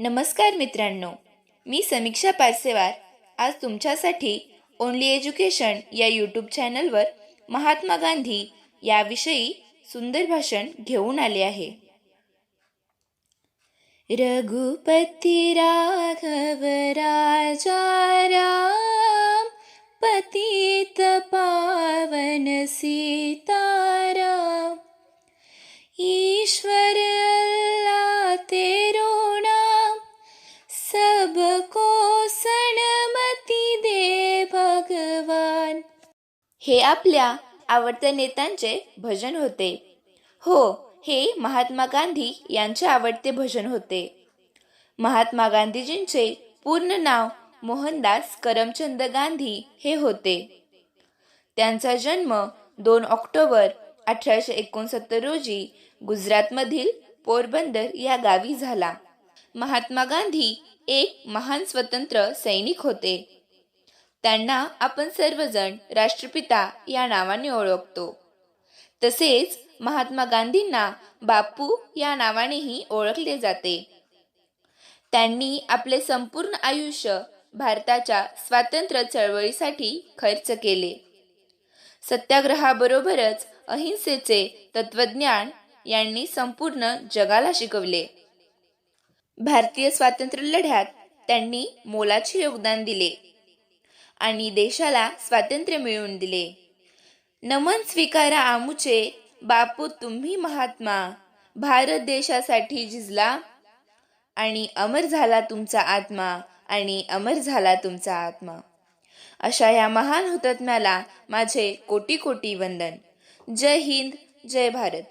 नमस्कार मित्रांनो मी समीक्षा पारसेवार. आज तुमच्यासाठी ओनली एज्युकेशन या यूट्यूब चॅनलवर महात्मा गांधी याविषयी सुंदर भाषण घेऊन आले आहे. रघुपती राघव राजा सबको सणमती दे भगवान. हे आपल्या आवडत्या नेत्यांचे भजन होते. हो हे महात्मा गांधी यांचे आवडते भजन होते. महात्मा गांधीजींचे पूर्ण नाव मोहनदास करमचंद गांधी हे होते. त्यांचा जन्म दोन ऑक्टोबर अठराशे एकोणसत्तर रोजी गुजरातमधील पोरबंदर या गावी झाला. महात्मा गांधी एक महान स्वतंत्र सैनिक होते. त्यांना आपण सर्वजण राष्ट्रपिता या नावाने ओळखतो. तसेच महात्मा गांधींना बापू या नावानेही ओळखले जाते. त्यांनी आपले संपूर्ण आयुष्य भारताच्या स्वातंत्र्य चळवळीसाठी खर्च केले. सत्याग्रहाबरोबरच अहिंसेचे तत्वज्ञान यांनी संपूर्ण जगाला शिकवले. भारतीय स्वातंत्र्य लढ्यात त्यांनी मोलाचे योगदान दिले आणि देशाला स्वातंत्र्य मिळवून दिले. नमन स्वीकारा आमुचे बापू तुम्ही महात्मा भारत देशासाठी झिजला आणि अमर झाला तुमचा आत्मा आणि अमर झाला तुमचा आत्मा. अशा या महान हुतात्म्याला माझे कोटी कोटी वंदन. जय हिंद जय भारत.